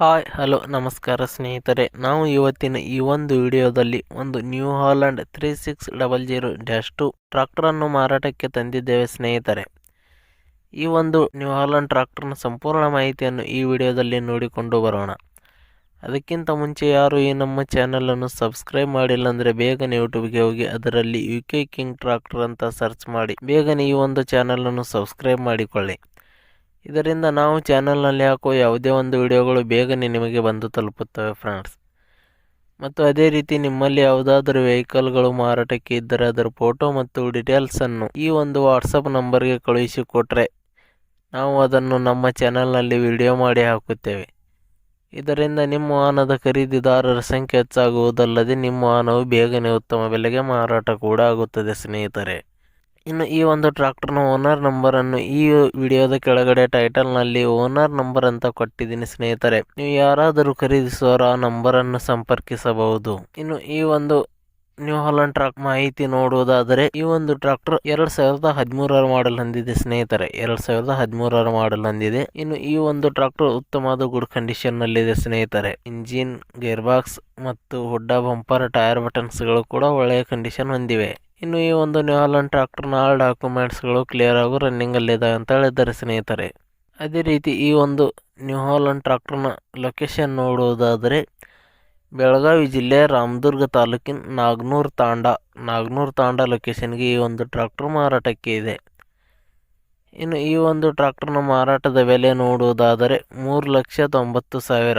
Hi, hello, ನಮಸ್ಕಾರ ಸ್ನೇಹಿತರೆ. ನಾವು ಇವತ್ತಿನ ಈ ಒಂದು ವಿಡಿಯೋದಲ್ಲಿ ಒಂದು New Holland three six double zero dash two ಟ್ರಾಕ್ಟರನ್ನು ಮಾರಾಟಕ್ಕೆ ತಂದಿದ್ದೇವೆ ಸ್ನೇಹಿತರೆ. ಈ ಒಂದು ನ್ಯೂ ಹಾಲೆಂಡ್ ಟ್ರಾಕ್ಟರ್ನ ಸಂಪೂರ್ಣ ಮಾಹಿತಿಯನ್ನು ಈ ವಿಡಿಯೋದಲ್ಲಿ ನೋಡಿಕೊಂಡು ಬರೋಣ. ಅದಕ್ಕಿಂತ ಮುಂಚೆ ಯಾರು ಈ ನಮ್ಮ ಚಾನಲನ್ನು ಸಬ್ಸ್ಕ್ರೈಬ್ ಮಾಡಿಲ್ಲ ಅಂದರೆ ಬೇಗನೆ ಯೂಟ್ಯೂಬ್ಗೆ ಹೋಗಿ ಅದರಲ್ಲಿ ಯು ಕೆ ಕಿಂಗ್ ಟ್ರಾಕ್ಟರ್ ಅಂತ ಸರ್ಚ್ ಮಾಡಿ, ಬೇಗನೆ ಈ ಒಂದು ಚಾನಲನ್ನು ಸಬ್ಸ್ಕ್ರೈಬ್ ಮಾಡಿಕೊಳ್ಳಿ. ಇದರಿಂದ ನಾವು ಚಾನಲ್ನಲ್ಲಿ ಹಾಕುವ ಯಾವುದೇ ಒಂದು ವಿಡಿಯೋಗಳು ಬೇಗನೆ ನಿಮಗೆ ಬಂದು ತಲುಪುತ್ತವೆ ಫ್ರೆಂಡ್ಸ್. ಮತ್ತು ಅದೇ ರೀತಿ ನಿಮ್ಮಲ್ಲಿ ಯಾವುದಾದರೂ ವೆಹಿಕಲ್ಗಳು ಮಾರಾಟಕ್ಕೆ ಇದ್ದರೆ ಅದರ ಫೋಟೋ ಮತ್ತು ಡೀಟೇಲ್ಸನ್ನು ಈ ಒಂದು ವಾಟ್ಸಪ್ ನಂಬರ್ಗೆ ಕಳುಹಿಸಿಕೊಟ್ರೆ ನಾವು ಅದನ್ನು ನಮ್ಮ ಚಾನಲ್ನಲ್ಲಿ ವಿಡಿಯೋ ಮಾಡಿ ಹಾಕುತ್ತೇವೆ. ಇದರಿಂದ ನಿಮ್ಮ ವಾಹನದ ಖರೀದಿದಾರರ ಸಂಖ್ಯೆ ಹೆಚ್ಚಾಗುವುದಲ್ಲದೆ ನಿಮ್ಮ ವಾಹನವು ಬೇಗನೆ ಉತ್ತಮ ಬೆಲೆಗೆ ಮಾರಾಟ ಕೂಡ ಆಗುತ್ತದೆ ಸ್ನೇಹಿತರೆ. ಇನ್ನು ಈ ಒಂದು ಟ್ರ್ಯಾಕ್ಟರ್ನ ಓನರ್ ನಂಬರನ್ನು ಈ ವಿಡಿಯೋದ ಕೆಳಗಡೆ ಟೈಟಲ್ನಲ್ಲಿ ಓನರ್ ನಂಬರ್ ಅಂತ ಕೊಟ್ಟಿದ್ದೀನಿ ಸ್ನೇಹಿತರೆ. ನೀವು ಯಾರಾದರೂ ಖರೀದಿಸುವವರ ಆ ನಂಬರನ್ನು ಸಂಪರ್ಕಿಸಬಹುದು. ಇನ್ನು ಈ ಒಂದು ನ್ಯೂ ಹಾಲೆಂಡ್ ಟ್ರಾಕ್ ಮಾಹಿತಿ ನೋಡುವುದಾದರೆ, ಈ ಒಂದು ಟ್ರಾಕ್ಟರ್ ಎರಡ್ ಸಾವಿರದ ಹದಿಮೂರರ ಮಾಡಲ್ ಹೊಂದಿದೆ ಸ್ನೇಹಿತರೆ. ಎರಡ್ ಸಾವಿರದ ಹದಿಮೂರರ ಮಾಡಲ್ ಹೊಂದಿದೆ. ಇನ್ನು ಈ ಒಂದು ಟ್ರಾಕ್ಟರ್ ಉತ್ತಮವಾದ ಗುಡ್ ಕಂಡೀಷನ್ ನಲ್ಲಿದೆ ಸ್ನೇಹಿತರೆ. ಇಂಜಿನ್ ಗೇರ್ ಬಾಕ್ಸ್ ಮತ್ತು ಹುಡ್ಡ ಬಂಪರ್, ಟೈರ್ ಬಟನ್ಸ್ಗಳು ಕೂಡ ಒಳ್ಳೆಯ ಕಂಡೀಷನ್ ಹೊಂದಿವೆ. ಇನ್ನು ಈ ಒಂದು ನ್ಯೂ ಟ್ರ್ಯಾಕ್ಟರ್ನ ಆಲ್ ಡಾಕ್ಯುಮೆಂಟ್ಸ್ಗಳು ಕ್ಲಿಯರ್ ಆಗು ರನ್ನಿಂಗಲ್ಲಿದ್ದಾವೆ ಅಲ್ಲಿದೆ ಅಂತ ಹೇಳಿದ್ದಾರೆ ಸ್ನೇಹಿತರೆ. ಅದೇ ರೀತಿ ಈ ಒಂದು ನ್ಯೂ ಟ್ರ್ಯಾಕ್ಟರ್ನ ಲೊಕೇಶನ್ ನೋಡುವುದಾದರೆ, ಬೆಳಗಾವಿ ಜಿಲ್ಲೆಯ ರಾಮದುರ್ಗ ತಾಲೂಕಿನ ನಾಗ್ನೂರು ತಾಂಡ ನಾಗ್ನೂರು ತಾಂಡ ಲೊಕೇಶನ್ಗೆ ಈ ಒಂದು ಟ್ರ್ಯಾಕ್ಟರ್ ಮಾರಾಟಕ್ಕೆ ಇದೆ. ಇನ್ನು ಈ ಒಂದು ಟ್ರ್ಯಾಕ್ಟರ್ನ ಮಾರಾಟದ ಬೆಲೆ ನೋಡುವುದಾದರೆ ಮೂರು ಲಕ್ಷ ತೊಂಬತ್ತು ಸಾವಿರ.